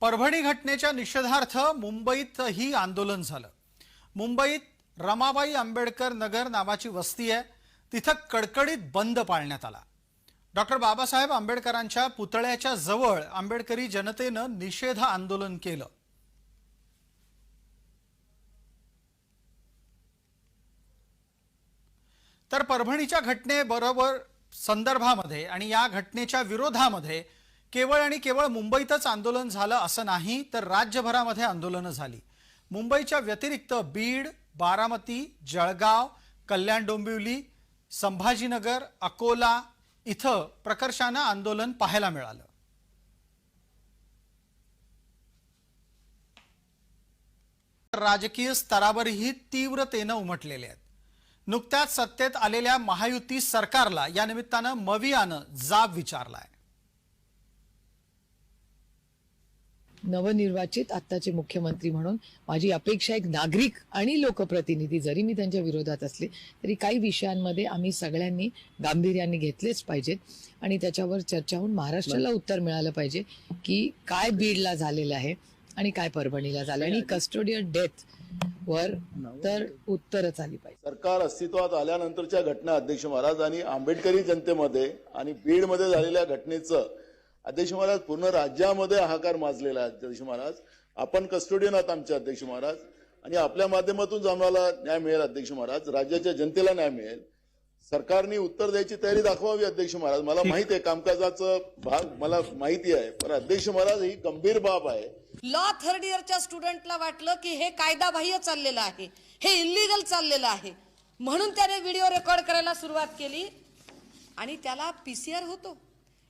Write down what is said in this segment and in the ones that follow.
परभणी घटनेच्या निषेधार्थ मुंबईतही आंदोलन झालं. मुंबईत रमाबाई आंबेडकर नगर नावाची वस्ती आहे. तिथं कडकडीत बंद पाळण्यात आला. डॉक्टर बाबासाहेब आंबेडकरांच्या पुतळ्याच्या जवळ आंबेडकरी जनतेनं निषेध आंदोलन केलं. तर परभणीच्या घटनेबरोबर संदर्भामध्ये आणि या घटनेच्या विरोधामध्ये केवळ आणि केवळ मुंबईतच आंदोलन झालं असं नाही तर राज्यभरामध्ये आंदोलनं झाली. मुंबईच्या व्यतिरिक्त बीड बारामती जळगाव कल्याण डोंबिवली संभाजीनगर अकोला इथं प्रकर्षानं आंदोलन पाहायला मिळालं. राजकीय स्तरावरही तीव्रतेनं उमटलेले आहेत. नुकत्याच सत्तेत आलेल्या महायुती सरकारला या निमित्तानं मवियानं जाब विचारलाय. नवनिर्वाचित आत्ताचे मुख्यमंत्री म्हणून माझी अपेक्षा एक नागरिक आणि लोकप्रतिनिधी जरी मी त्यांच्या विरोधात असले तरी काही विषयांमध्ये आम्ही सगळ्यांनी गांभीर्याने घेतलेच पाहिजेत. आणि त्याच्यावर चर्चा होऊन महाराष्ट्राला उत्तर मिळालं पाहिजे की काय बीडला झालेलं आहे आणि काय परभणीला झालं आणि कस्टोडियल डेथ वर तर उत्तरच आली पाहिजे. सरकार अस्तित्वात आल्यानंतरच्या घटना अध्यक्ष महाराज आणि आंबेडकरी जनतेमध्ये आणि बीडमध्ये झालेल्या घटनेचं अध्यक्ष महाराज पूर्ण राज्यामध्ये हाहाकार माजलेला आहे अध्यक्ष महाराज. आपण कस्टोडियन आहात आमचे अध्यक्ष महाराज. आणि आपल्या माध्यमातून आम्हाला न्याय मिळेल अध्यक्ष महाराज. राज्याच्या जनतेला न्याय मिळेल. सरकारने उत्तर द्यायची तयारी दाखवावी अध्यक्ष महाराज. मला माहिती आहे कामकाजाचं भाग मला माहिती आहे. पण अध्यक्ष महाराज ही गंभीर बाब आहे. लॉ थर्ड इयरच्या स्टुडंटला वाटलं की हे कायदाबाह्य चाललेलं आहे. हे इलिगल चाललेलं आहे. म्हणून त्याने व्हिडिओ रेकॉर्ड करायला सुरुवात केली. आणि त्याला पीसीआर होतो.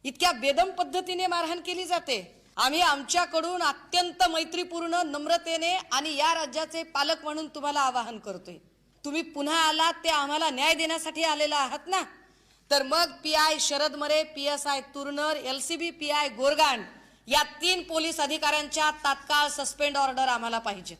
इतक्या बेदम पद्धतीने मारहाण केली जाते. आम्ही आमच्याकडून अत्यंत मैत्रीपूर्ण नम्रतेने आणि या राज्याचे पालक म्हणून तुम्हाला आवाहन करतोय. तुम्ही पुन्हा आलात ते आम्हाला न्याय देण्यासाठी आलेला आहात ना? तर मग P I Sharad Mare P S I तुरनर L C B P I गोरगाण या तीन पोलीस अधिकाऱ्यांच्या तात्काळ सस्पेंड ऑर्डर आम्हाला पाहिजेत.